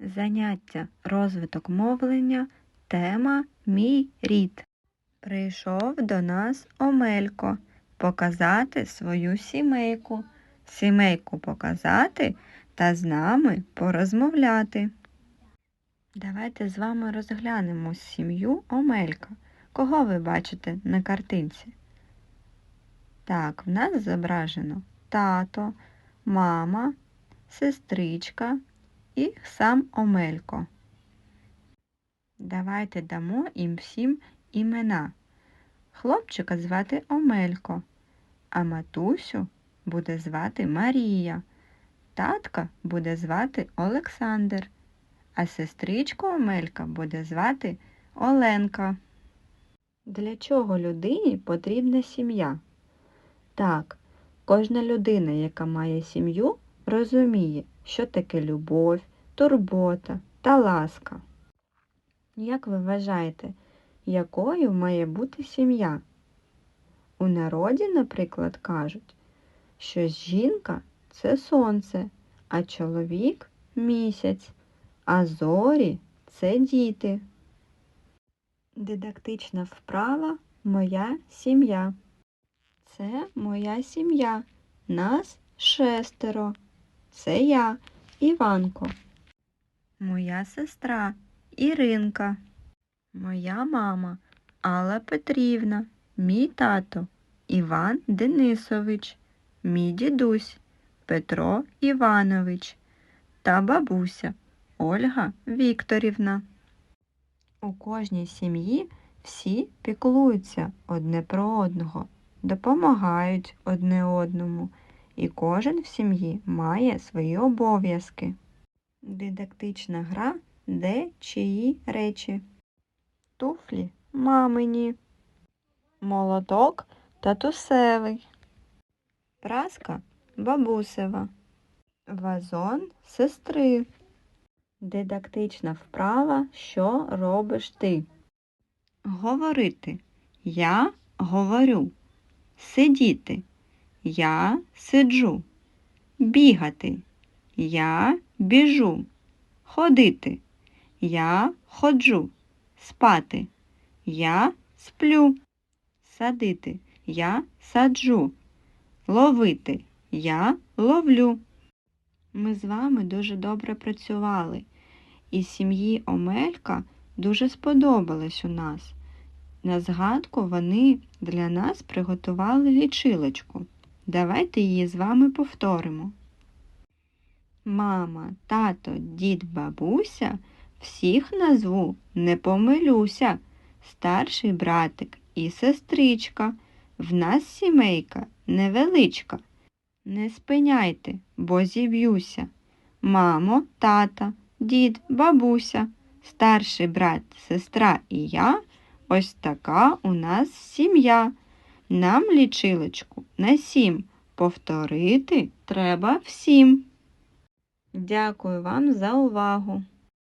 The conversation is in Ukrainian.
Заняття розвиток мовлення. Тема Мій рід. Прийшов до нас Омелько показати свою сімейку. Сімейку показати та з нами порозмовляти. Давайте з вами розглянемо сім'ю Омелька. Кого ви бачите на картинці? Так, в нас зображено тато, мама, сестричка і сам Омелько. Давайте дамо їм всім імена. Хлопчика звати Омелько, а матусю буде звати Марія, татка буде звати Олександр, а сестричку Омелька буде звати Оленка. Для чого людині потрібна сім'я? Так, кожна людина, яка має сім'ю, розуміє, що таке любов, турбота та ласка. Як ви вважаєте, якою має бути сім'я? У народі, наприклад, кажуть, що жінка це сонце, а чоловік місяць, а зорі це діти. Дидактична вправа Моя сім'я. Це моя сім'я. Нас шестеро. Це я, Іванко. Моя сестра Іринка. Моя мама Алла Петрівна. Мій тато Іван Денисович. Мій дідусь Петро Іванович та бабуся Ольга Вікторівна. У кожній сім'ї всі піклуються одне про одного, допомагають одне одному, і кожен в сім'ї має свої обов'язки. Дидактична гра де чиї речі. Туфлі мамині. Молоток татусевий. Праска бабусева. Вазон сестри. Дидактична вправа Що робиш ти? Говорити. Я говорю. Сидіти. Я сиджу. Бігати. Я біжу. Ходити. Я ходжу. Спати. Я сплю. Садити. Я саджу. Ловити. Я ловлю. Ми з вами дуже добре працювали, і сім'ї Омелька дуже сподобалось у нас. На згадку вони для нас приготували лічилочку. Давайте її з вами повторимо. Мама, тато, дід, бабуся, всіх назву, не помилюся. Старший братик і сестричка. В нас сімейка невеличка. Не спиняйте, бо зіб'юся. Мамо, тата, дід, бабуся, старший брат, сестра і я. Ось така у нас сім'я. Нам лічилочку на сім. Повторити треба всім. Дякую вам за увагу.